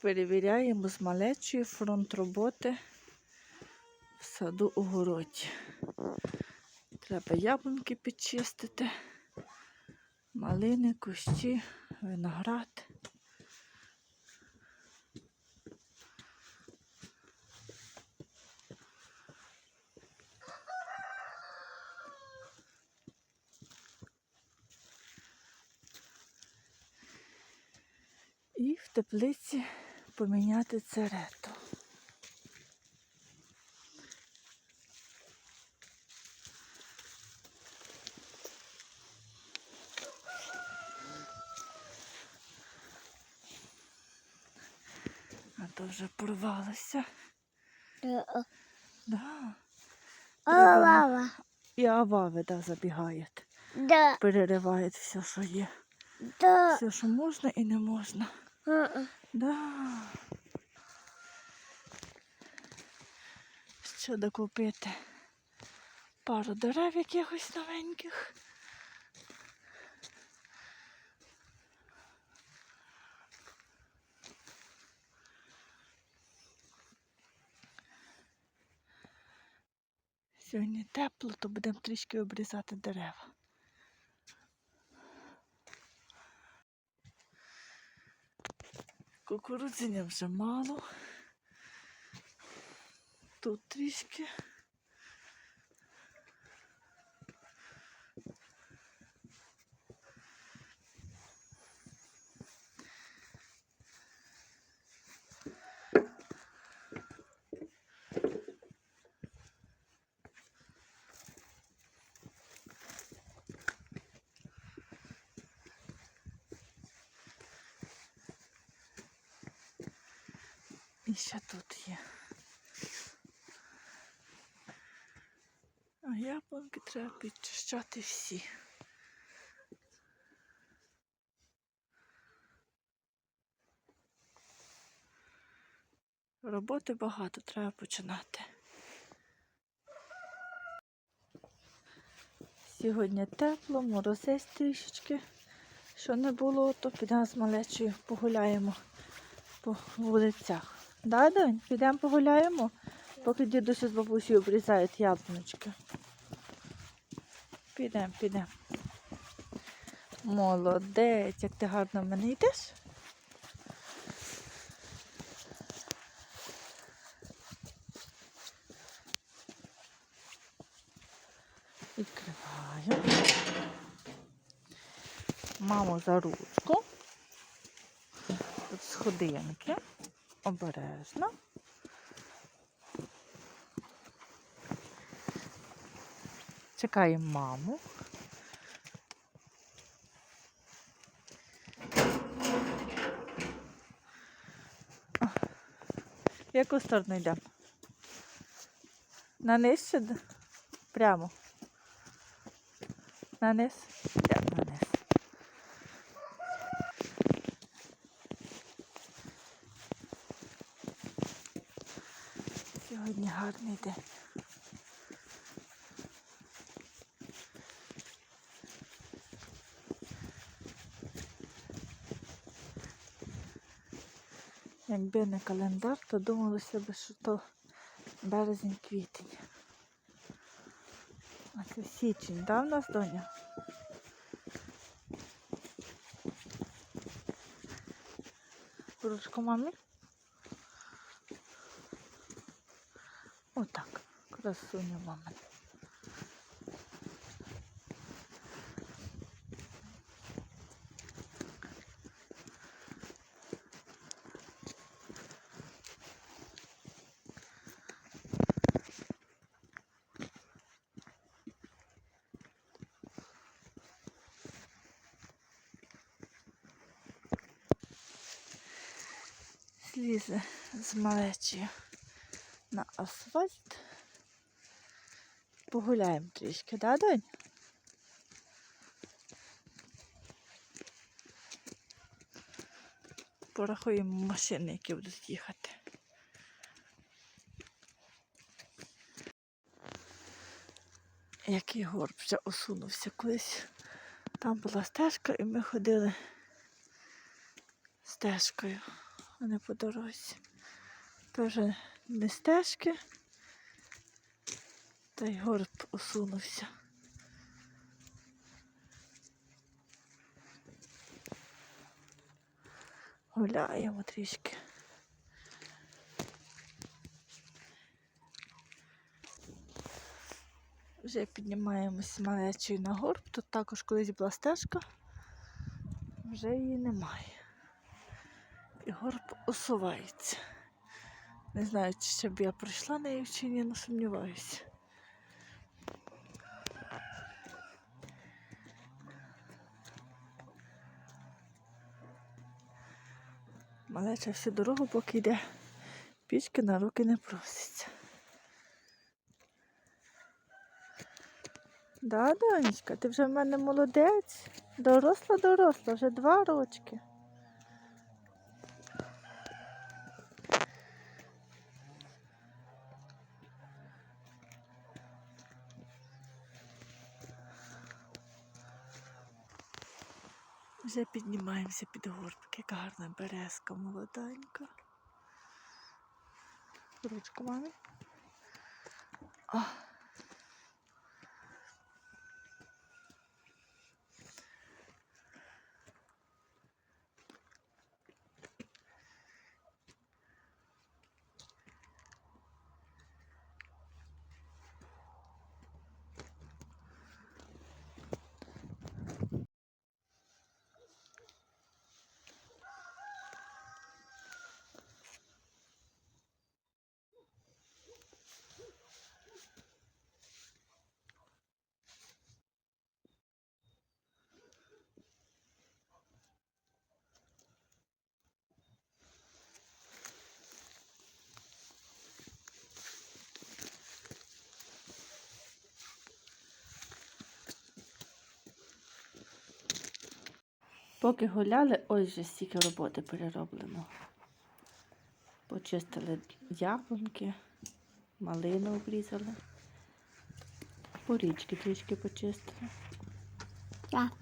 Перевіряємо з малечою фронт роботи в саду у городі. Треба яблуньки підчистити, малини, кущі, виноград. І в теплиці поміняти церету. А то вже порвалося. Да. О, мама. І авави да, забігають. Да, Переривають все, що є. да. Все, що можна і не можна. М-м. Да. Ще докупити пару дерев якихось новеньких. Сьогодні тепло, то будемо трішки обрізати дерева. Кукурудзяня вже мало. Тут трішки. І ще тут є. А яблунки треба підчищати всі. Роботи багато, треба починати. Сьогодні тепло, морозець трішечки. Що не було, то підемо з малечою погуляємо по вулицях. Да, Донь? Підемо погуляємо, поки дідусь з бабусею обрізають яблуночки. Підемо, підемо. Молодець, як ти гарно в мене йдеш. Відкриваю. Маму за ручку. Тут сходинки. Обережно. Чекаємо маму. Яку сторону йдемо? На низ прямо? На низ. Сьогодні гарний день. Якби не календар, то думалося б, що то березень-квітень. А це січень, да, в нас доня? Ручку мамі? Отак. Красуня мама. Слізе з малечі на асфальт. Погуляємо трішки, да, донь? Порахуємо машини, які будуть їхати. Який горб вже осунувся колись. Там була стежка і ми ходили стежкою. а не по дорозі. Теж не стежки. Та й горб осунувся. Гуляємо трішки. Вже піднімаємось малечою на горб. Тут також колись була стежка. Вже її немає. І горб осувається. Не знаю, чи б я пройшла нею чи ні, але сумніваюся. Малеча всю дорогу, поки йде, пічки на руки не проситься. Да, донечка, ти вже в мене молодець. Доросла, доросла, вже два рочки. Вже піднімаємося під горбик, яка гарна березка молоденька. Ручку мамі. Поки гуляли, ось вже стільки роботи перероблено. Почистили яблунки, малину обрізали, порічки трішки почистили. Так.